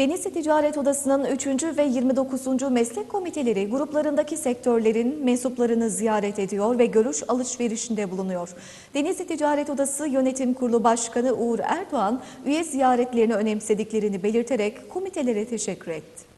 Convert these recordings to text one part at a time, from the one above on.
Denizli Ticaret Odası'nın 3. ve 29. meslek komiteleri gruplarındaki sektörlerin mensuplarını ziyaret ediyor ve görüş alışverişinde bulunuyor. Denizli Ticaret Odası Yönetim Kurulu Başkanı Uğur Erdoğan, üye ziyaretlerini önemsediklerini belirterek komitelere teşekkür etti.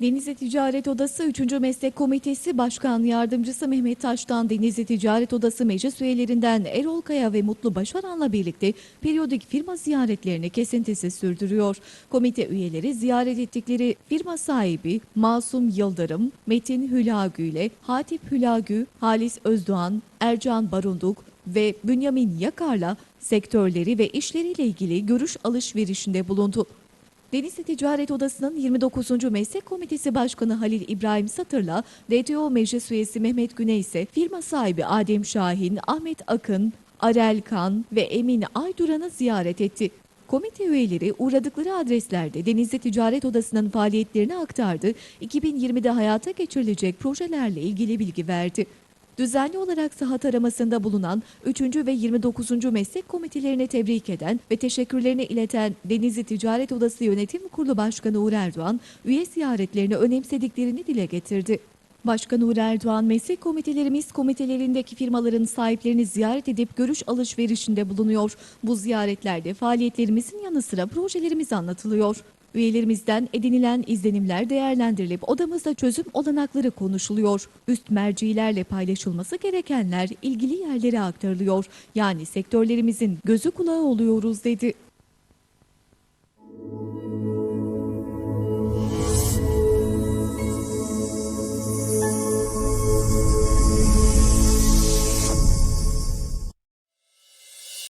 Denizli Ticaret Odası 3. Meslek Komitesi Başkan Yardımcısı Mehmet Taş'tan Denizli Ticaret Odası meclis üyelerinden Erol Kaya ve Mutlu Başaran'la birlikte periyodik firma ziyaretlerini kesintisiz sürdürüyor. Komite üyeleri ziyaret ettikleri firma sahibi Masum Yıldırım, Metin Hülagü Hatip Hülagü, Halis Özdoğan, Ercan Barunduk ve Bünyamin Yakar'la sektörleri ve işleriyle ilgili görüş alışverişinde bulundu. Denizli Ticaret Odası'nın 29. Meslek Komitesi Başkanı Halil İbrahim Satır'la DTO Meclis Üyesi Mehmet Güney ise firma sahibi Adem Şahin, Ahmet Akın, Arel Kan ve Emin Ayduran'ı ziyaret etti. Komite üyeleri uğradıkları adreslerde Denizli Ticaret Odası'nın faaliyetlerini aktardı, 2020'de hayata geçirilecek projelerle ilgili bilgi verdi. Düzenli olarak saha taramasında bulunan 3. ve 29. meslek komitelerine tebrik eden ve teşekkürlerini ileten Denizli Ticaret Odası Yönetim Kurulu Başkanı Uğur Erdoğan, üye ziyaretlerini önemsediklerini dile getirdi. Başkan Uğur Erdoğan, meslek komitelerimiz komitelerindeki firmaların sahiplerini ziyaret edip görüş alışverişinde bulunuyor. Bu ziyaretlerde faaliyetlerimizin yanı sıra projelerimiz anlatılıyor. Üyelerimizden edinilen izlenimler değerlendirilip odamızda çözüm olanakları konuşuluyor. Üst mercilerle paylaşılması gerekenler ilgili yerlere aktarılıyor. Yani sektörlerimizin gözü kulağı oluyoruz dedi.